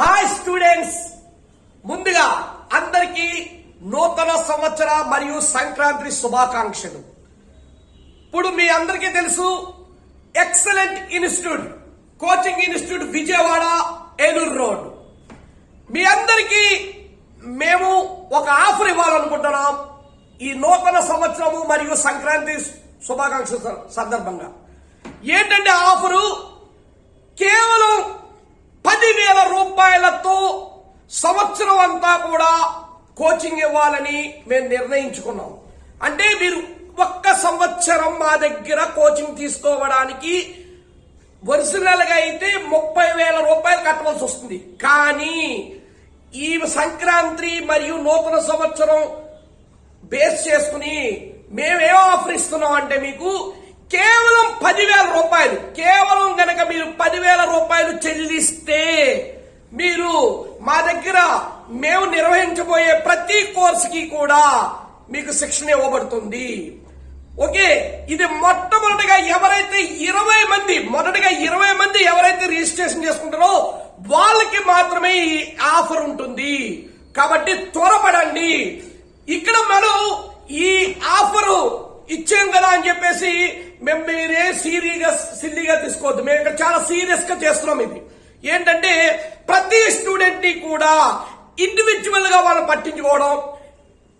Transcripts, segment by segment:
Hi students ముందుగా అందరికీ నూతన సంవత్సర మరియు సంక్రాంతి శుభాకాంక్షలు. ఇప్పుడు మీ అందరికీ తెలుసు excellent institute coaching institute Vijayawada Eluru road. మీ అందరికీ మేము ఒక ఆఫర్ ఇవ్వాలనుకుంటున్నాం ఈ నూతన సంవత్సరము మరియు సంక్రాంతి శుభాకాంక్షల సందర్భంగా. ఏంటంటే ఆఫరు కేవలం పదివేల రూపాయలతో సంవత్సరం అంతా కూడా కోచింగ్ ఇవ్వాలని మేము నిర్ణయించుకున్నాం. అంటే మీరు ఒక్క సంవత్సరం మా దగ్గర కోచింగ్ తీసుకోవడానికి ఒరిజినల్గా అయితే ముప్పై వేల రూపాయలు కట్టవలసి వస్తుంది. కానీ ఈ సంక్రాంతి మరియు నూతన సంవత్సరం బేస్ చేసుకుని మేమేం ఆఫర్ ఇస్తున్నాం అంటే మీకు కేవలం పదివేల రూపాయలు. కేవలం గనక మీరు పదివేల రూపాయలు చెల్లిస్తే మీరు మా దగ్గర మేము నిర్వహించబోయే ప్రతి కోర్సుకి కూడా మీకు శిక్షణ ఇవ్వబడుతుంది. ఓకే ఇది మొట్టమొదటిగా ఎవరైతే ఇరవై మంది మొదటిగా ఇరవై మంది ఎవరైతే రిజిస్ట్రేషన్ చేసుకుంటారో వాళ్ళకి మాత్రమే ఈ ఆఫర్ ఉంటుంది. కాబట్టి త్వరపడండి. ఇక్కడ మనం ఈ ఆఫరు ఇచ్చాం కదా అని చెప్పేసి మేము మీరే సీరియస్ సిల్లీగా తీసుకోవద్దు. మేము ఇక్కడ చాలా సీరియస్గా చేస్తున్నాం ఇది. ఏంటంటే ప్రతి స్టూడెంట్ని కూడా ఇండివిజువల్గా వాళ్ళు పట్టించుకోవడం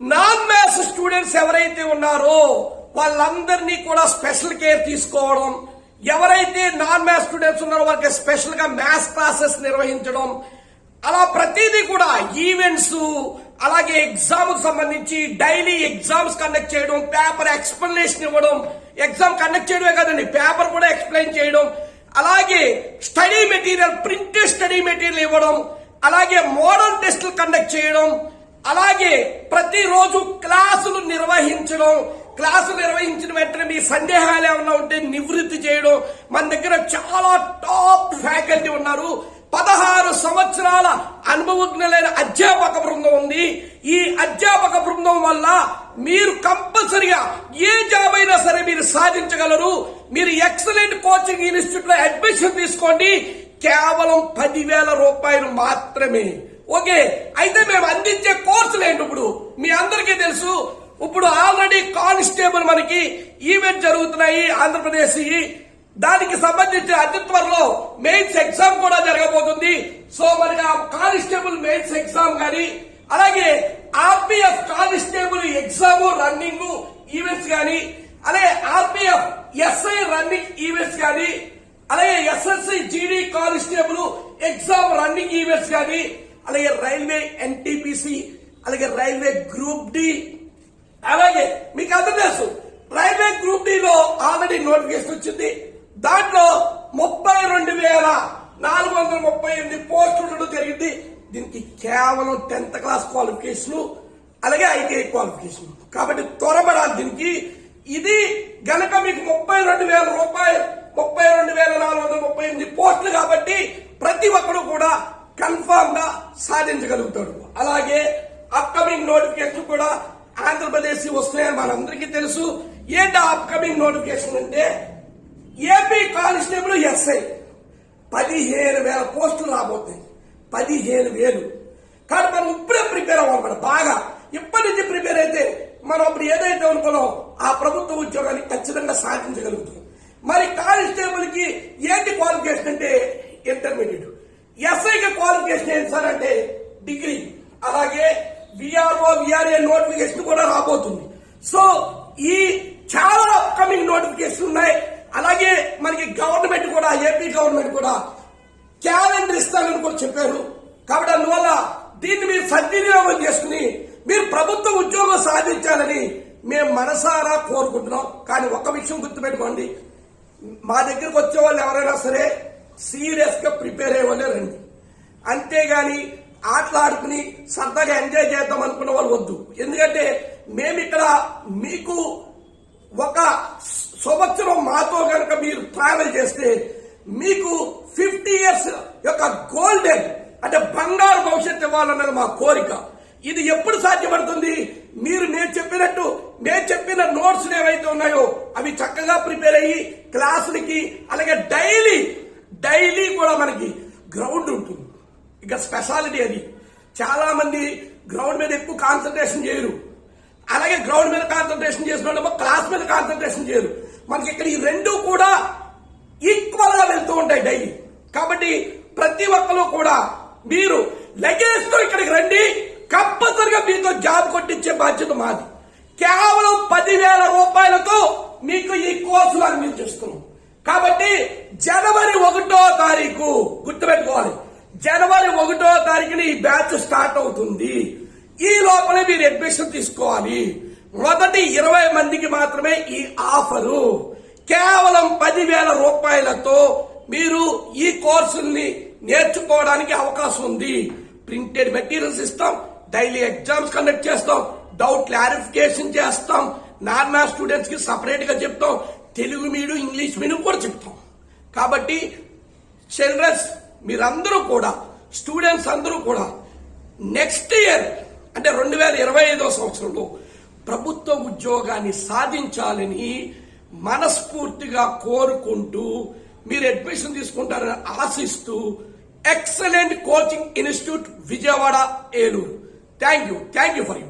నాన్ మ్యాథ్స్ స్టూడెంట్స్ ఎవరైతే ఉన్నారో వాళ్ళందరినీ కూడా స్పెషల్ కేర్ తీసుకోవడం ఎవరైతే నాన్ మ్యాథ్స్ స్టూడెంట్స్ ఉన్నారో వాళ్ళకి స్పెషల్గా మ్యాథ్స్ క్లాసెస్ నిర్వహించడం అలా ప్రతిదీ కూడా ఈవెంట్స్ అలాగే ఎగ్జామ్కు సంబంధించి డైలీ ఎగ్జామ్స్ కండక్ట్ చేయడం పేపర్ ఎక్స్ప్లెనేషన్ ఇవ్వడం ఎగ్జామ్ కండక్ట్ చేయడమే కాదండి పేపర్ కూడా ఎక్స్ప్లెయిన్ చేయడం అలాగే study material printed study material ఇవ్వడం అలాగే మోడల్ టెస్టులు కండక్ట్ చేయడం అలాగే ప్రతిరోజు క్లాసులు నిర్వహించడం క్లాసులు నిర్వహించిన వెంటనే మీ సందేహాలు ఏమైనా ఉంటే నివృత్తి చేయడం మన దగ్గర చాలా టాప్ ఫ్యాకల్టీ ఉన్నారు. పదహారు సంవత్సరాల అనుభవజ్ఞులైన అధ్యాపక బృందం ఉంది. ఈ అధ్యాపక బృందం వల్ల మీరు కంపల్సరిగా ఏ జాబ్ అయినా సరే మీరు సాధించగలరు. మీరు ఎక్సలెంట్ కోచింగ్ ఇన్స్టిట్యూట్లో అడ్మిషన్ తీసుకోండి. కేవలం పదివేల రూపాయలు మాత్రమే. ఓకే అయితే మేము అందించే కోర్సులు ఏంటి ఇప్పుడు? మీ అందరికీ తెలుసు. ఇప్పుడు ఆల్రెడీ కానిస్టేబుల్ మనకి ఈవెంట్ జరుగుతున్నాయి. ఆంధ్రప్రదేశ్ దానికి సంబంధించిన అతి త్వరలో మెయిన్స్ ఎగ్జామ్ కూడా జరగబోతుంది. సో మనకి ఆ కానిస్టేబుల్ మెయిన్స్ ఎగ్జామ్ కానీ అలాగే RPF constable exam running events కానీ అలాగే ఆర్పిఎఫ్ ఎస్ఐ రన్నింగ్ ఈవెంట్స్ కానీ అలాగే SSC GD constable exam running events కానీ అలాగే రైల్వే ఎన్టీపీసీ అలాగే రైల్వే గ్రూప్ డి. అలాగే మీకు అందరూ తెలుసు రైల్వే గ్రూప్ డి లో ఆల్రెడీ నోటిఫికేషన్ వచ్చింది. దాంట్లో ముప్పై రెండు వేల నాలుగు వందల ముప్పై ఎనిమిది పోస్టులు ఉండడం జరిగింది. దీనికి కేవలం టెన్త్ క్లాస్ క్వాలిఫికేషన్ అలాగే ఐటీఐ క్వాలిఫికేషన్ కాబట్టి త్వరపడాలి దీనికి. ఇది గనక మీకు ముప్పై రెండు వేల రూపాయలు ముప్పై రెండు వేల నాలుగు వందల ముప్పై ఎనిమిది పోస్టులు కాబట్టి ప్రతి ఒక్కరు కూడా కన్ఫామ్గా సాధించగలుగుతాడు. అలాగే అప్కమింగ్ నోటిఫికేషన్ కూడా ఆంధ్రప్రదేశ్ వస్తున్నాయని మనందరికీ తెలుసు. ఏంటి అప్కమింగ్ నోటిఫికేషన్ అంటే ఏపీ కానిస్టేబుల్ ఎస్ఐ పదిహేను వేల పోస్టులు రాబోతాయి పదిహేను వేలు. కానీ మనం ఇప్పుడే ప్రిపేర్ అవ్వాలి మనం బాగా. ఇప్పటి నుంచి ప్రిపేర్ అయితే మనం అప్పుడు ఏదైతే అనుకున్నాం ఆ ప్రభుత్వ ఉద్యోగాన్ని ఖచ్చితంగా సాధించగలుగుతాం. మరి కానిస్టేబుల్కి ఏంటి క్వాలిఫికేషన్ అంటే ఇంటర్మీడియట్ ఎస్ఐకి క్వాలిఫికేషన్ ఏంటి సార్ అంటే డిగ్రీ. అలాగే విఆర్ఓ విఆర్ఏ నోటిఫికేషన్ కూడా రాబోతుంది. సో ఈ చాలా అప్కమింగ్ నోటిఫికేషన్ ఉన్నాయి. అలాగే మనకి గవర్నమెంట్ కూడా ఏపీ గవర్నమెంట్ కూడా క్యాలెండర్ ఇస్తానని కూడా చెప్పారు. కాబట్టి అందువల్ల దీన్ని మీరు సద్వినియోగం చేసుకుని మీరు ప్రభుత్వ ఉద్యోగం సాధించాలని మేము మనసారా కోరుకుంటున్నాం. కానీ ఒక విషయం గుర్తుపెట్టుకోండి. మా దగ్గరకు వచ్చే వాళ్ళు ఎవరైనా సరే సీరియస్గా ప్రిపేర్ అయ్యే రండి. అంతేగాని ఆటలాడుకుని సరదాగా ఎంజాయ్ చేద్దాం అనుకున్న వాళ్ళు వద్దు. ఎందుకంటే మేము ఇక్కడ మీకు ఒక సంవత్సరం మాతో కనుక మీరు ట్రావెల్ చేస్తే మీకు ఫిఫ్టీ ఇయర్స్ యొక్క గోల్డెన్ అంటే బంగారు భవిష్యత్తు ఇవ్వాలన్నది మా కోరిక. ఇది ఎప్పుడు సాధ్యపడుతుంది? మీరు నేను చెప్పినట్టు నేను చెప్పిన నోట్స్ ఏవైతే ఉన్నాయో అవి చక్కగా ప్రిపేర్ అయ్యి క్లాసులకి అలాగే డైలీ డైలీ కూడా మనకి గ్రౌండ్ ఉంటుంది. ఇక స్పెషాలిటీ అది. చాలా మంది గ్రౌండ్ మీద ఎక్కువ కాన్సన్ట్రేషన్ చేయరు. అలాగే గ్రౌండ్ మీద కాన్సన్ట్రేషన్ చేసినోళ్ళేమో క్లాస్ మీద కాన్సన్ట్రేషన్ చేయరు. మనకి ఇక్కడ ఈ రెండు కూడా ఈక్వల్గా వెళ్తూ ఉంటాయి డైలీ కాబట్టి ప్రతి ఒక్కరు కూడా మీరు లగేజ్తో ఇక్కడికి రండి కంపల్సరిగా మీతో జాబ్ కొట్టించే బాధ్యత మాది. కేవలం పదివేల రూపాయలతో మీకు ఈ కోర్సులు అందించేస్తున్నాం కాబట్టి జనవరి ఒకటో తారీఖు గుర్తుపెట్టుకోవాలి. జనవరి ఒకటో తారీఖున ఈ బ్యాచ్ స్టార్ట్ అవుతుంది. ఈ లోపలే మీరు అడ్మిషన్ తీసుకోవాలి. మొదటి ఇరవై మందికి మాత్రమే ఈ ఆఫరు. కేవలం పదివేల రూపాయలతో మీరు ఈ కోర్సుల్ని నేర్చుకోవడానికి అవకాశం ఉంది. ప్రింటెడ్ మెటీరియల్స్ ఇస్తాం డైలీ ఎగ్జామ్స్ కండక్ట్ చేస్తాం. డౌట్ క్లారిఫికేషన్ చేస్తాం. నార్మల్ స్టూడెంట్స్కి సపరేట్గా చెప్తాం. తెలుగు మీడియం ఇంగ్లీష్ మీడియం కూడా చెప్తాం. కాబట్టి చిల్డ్రన్స్ మీరందరూ కూడా స్టూడెంట్స్ అందరూ కూడా నెక్స్ట్ ఇయర్ అంటే రెండు వేల ఇరవై ఐదో సంవత్సరంలో ప్రభుత్వ ఉద్యోగాన్ని సాధించాలని మనస్ఫూర్తిగా కోరుకుంటూ మీరు అడ్మిషన్ తీసుకుంటారని ఆశిస్తూ excellent coaching institute Vijayawada Eluru. Thank you. Thank you for you.